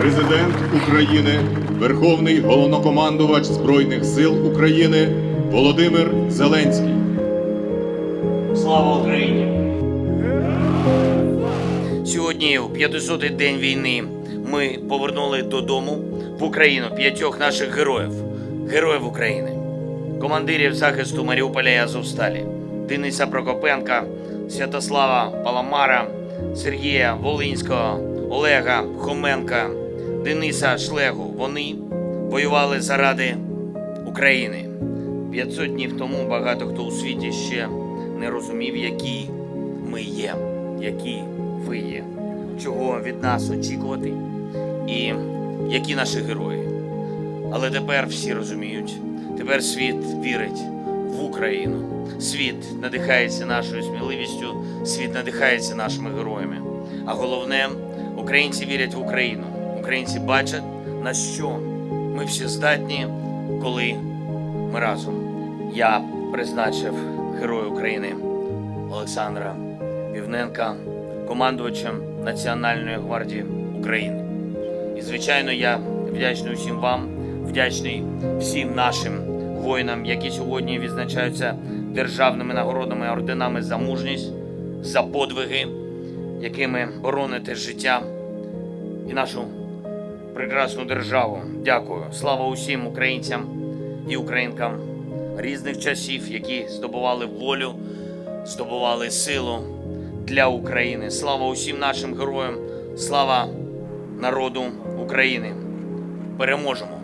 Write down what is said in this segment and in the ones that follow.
Президент України, Верховний головнокомандувач Збройних сил України Володимир Зеленський. Слава Україні! Сьогодні, у 500-й день війни, ми повернули додому в Україну п'ятьох наших героїв, героїв України, командирів захисту Маріуполя і Азовсталі, Дениса Прокопенка, Святослава Паламара, Сергія Волинського, Олега Хоменка, Дениса Шлегу. Вони воювали заради України. 500 днів тому багато хто у світі ще не розумів, які ми є, які ви є, чого від нас очікувати і які наші герої. Але тепер всі розуміють, тепер світ вірить в Україну. Світ надихається нашою сміливістю, світ надихається нашими героями. А головне, українці вірять в Україну. Українці бачать, на що ми всі здатні, коли ми разом. Я призначив Героя України Олександра Півненка командувачем Національної гвардії України. І, звичайно, я вдячний усім вам, вдячний всім нашим воїнам, які сьогодні відзначаються державними нагородами, орденами за мужність, за подвиги, якими бороните життя і нашу прекрасну державу. Дякую. Слава усім українцям і українкам різних часів, які здобували волю, здобували силу для України. Слава усім нашим героям, слава народу України. Переможемо!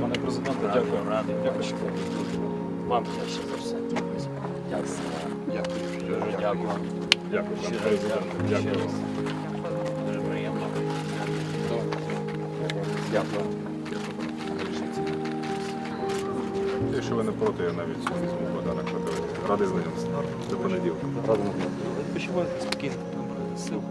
Пане президенте, дякую. радий. Дякую, що ви Вам ще за все. Дякую. Дякую. Дуже дякую. Дякую, дякую. Дякую. Дуже приємно. Дякую. Якщо ви не проти, я навіть візьму подарок. Радий знайомитися. До понеділка. Відпочивайте спокійно. Сил.